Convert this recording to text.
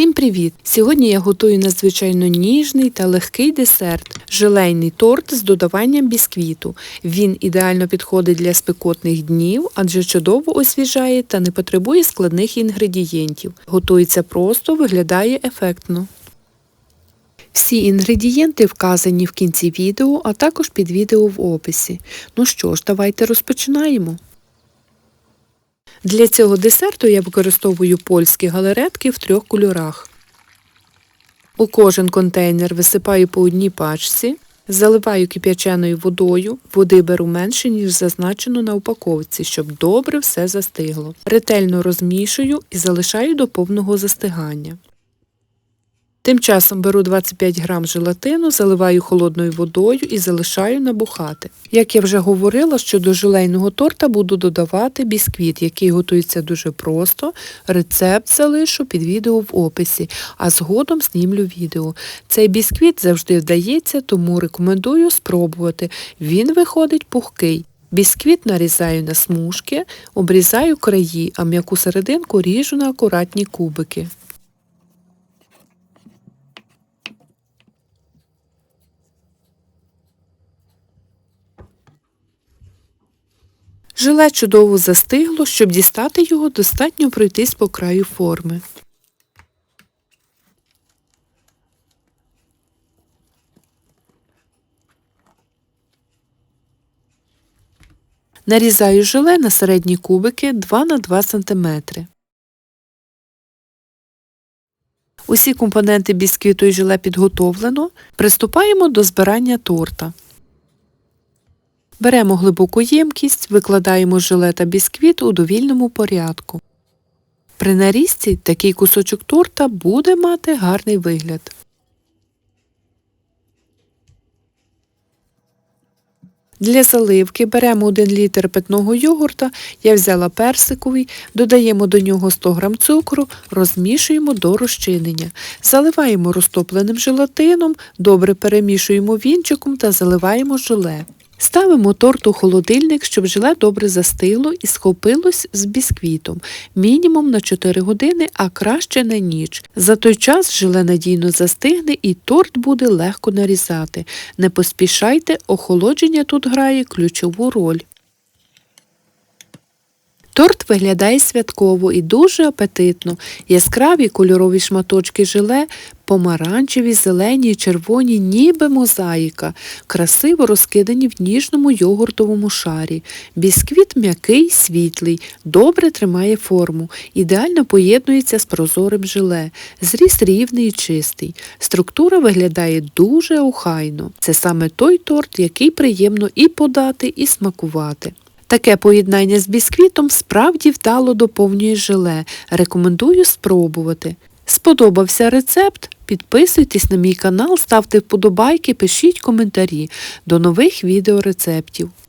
Всім привіт! Сьогодні я готую надзвичайно ніжний та легкий десерт желейний торт з додаванням бісквіту. Він ідеально підходить для спекотних днів, адже чудово освіжає та не потребує складних інгредієнтів. Готується просто, виглядає ефектно. Всі інгредієнти вказані в кінці відео, а також під відео в описі. Ну що ж, давайте розпочинаємо. Для цього десерту я використовую польські галеретки в трьох кольорах. У кожен контейнер висипаю по одній пачці, заливаю кип'яченою водою, води беру менше, ніж зазначено на упаковці, щоб добре все застигло. Ретельно розмішую і залишаю до повного застигання. Тим часом беру 25 грам желатину, заливаю холодною водою і залишаю набухати. Як я вже говорила, що до желейного торта буду додавати бісквіт, який готується дуже просто. Рецепт залишу під відео в описі, а згодом знімлю відео. Цей бісквіт завжди вдається, тому рекомендую спробувати. Він виходить пухкий. Бісквіт нарізаю на смужки, обрізаю краї, а м'яку серединку ріжу на акуратні кубики. Желе чудово застигло, щоб дістати його, достатньо пройтись по краю форми. Нарізаю желе на середні кубики 2 на 2 см. Усі компоненти бісквіту і желе підготовлено. Приступаємо до збирання торта. Беремо глибоку ємкість, викладаємо желе та бісквіт у довільному порядку. При нарізці такий кусочок торта буде мати гарний вигляд. Для заливки беремо 1 літр питного йогурта, я взяла персиковий, додаємо до нього 100 г цукру, розмішуємо до розчинення. Заливаємо розтопленим желатином, добре перемішуємо вінчиком та заливаємо желе. Ставимо торт у холодильник, щоб желе добре застигло і схопилось з бісквітом. Мінімум на 4 години, а краще на ніч. За той час желе надійно застигне і торт буде легко нарізати. Не поспішайте, охолодження тут грає ключову роль. Торт виглядає святково і дуже апетитно. Яскраві кольорові шматочки желе, помаранчеві, зелені, червоні, ніби мозаїка, красиво розкидані в ніжному йогуртовому шарі. Бісквіт м'який, світлий, добре тримає форму, ідеально поєднується з прозорим желе, зріс рівний і чистий. Структура виглядає дуже охайно. Це саме той торт, який приємно і подати, і смакувати. Таке поєднання з бісквітом справді вдало доповнює желе. Рекомендую спробувати. Сподобався рецепт? Підписуйтесь на мій канал, ставте вподобайки, пишіть коментарі. До нових відеорецептів.